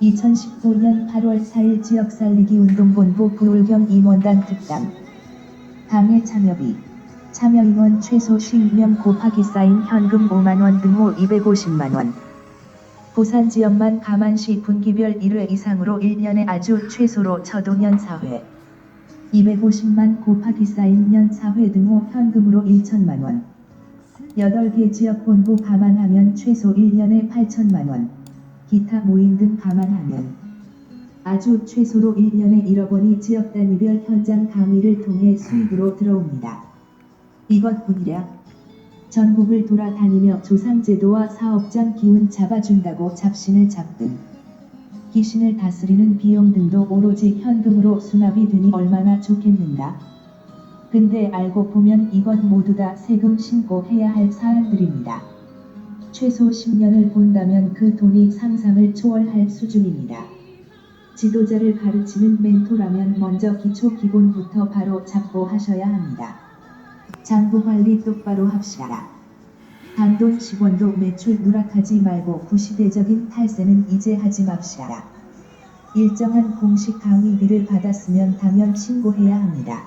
2019년 8월 4일 지역살리기 운동본부 부울경 임원단 특당 당의 참여비. 참여임원 최소 10명 곱하기 쌓인 현금 5만원 등호 250만원. 부산 지역만 감안시 분기별 1회 이상으로 1년에 아주 최소로 처도년 4회. 250만 곱하기 쌓인 년 4회 등호 현금으로 1천만원. 8개 지역 본부 감안하면 최소 1년에 8천만원 기타 모임 등 감안하면 아주 최소로 1년에 1억 원이 지역 단위별 현장 강의를 통해 수입으로 들어옵니다. 이것뿐이랴 전국을 돌아다니며 조상제도와 사업장 기운 잡아준다고 잡신을 잡든 귀신을 다스리는 비용 등도 오로지 현금으로 수납이 되니 얼마나 좋겠는가. 근데 알고 보면 이것 모두 다 세금 신고해야 할 사안들입니다. 최소 10년을 본다면 그 돈이 상상을 초월할 수준입니다. 지도자를 가르치는 멘토라면 먼저 기초 기본부터 바로 잡고 하셔야 합니다. 장부 관리 똑바로 합시다. 단돈 10원도 매출 누락하지 말고 구시대적인 탈세는 이제 하지 맙시다. 일정한 공식 강의비를 받았으면 당연 신고해야 합니다.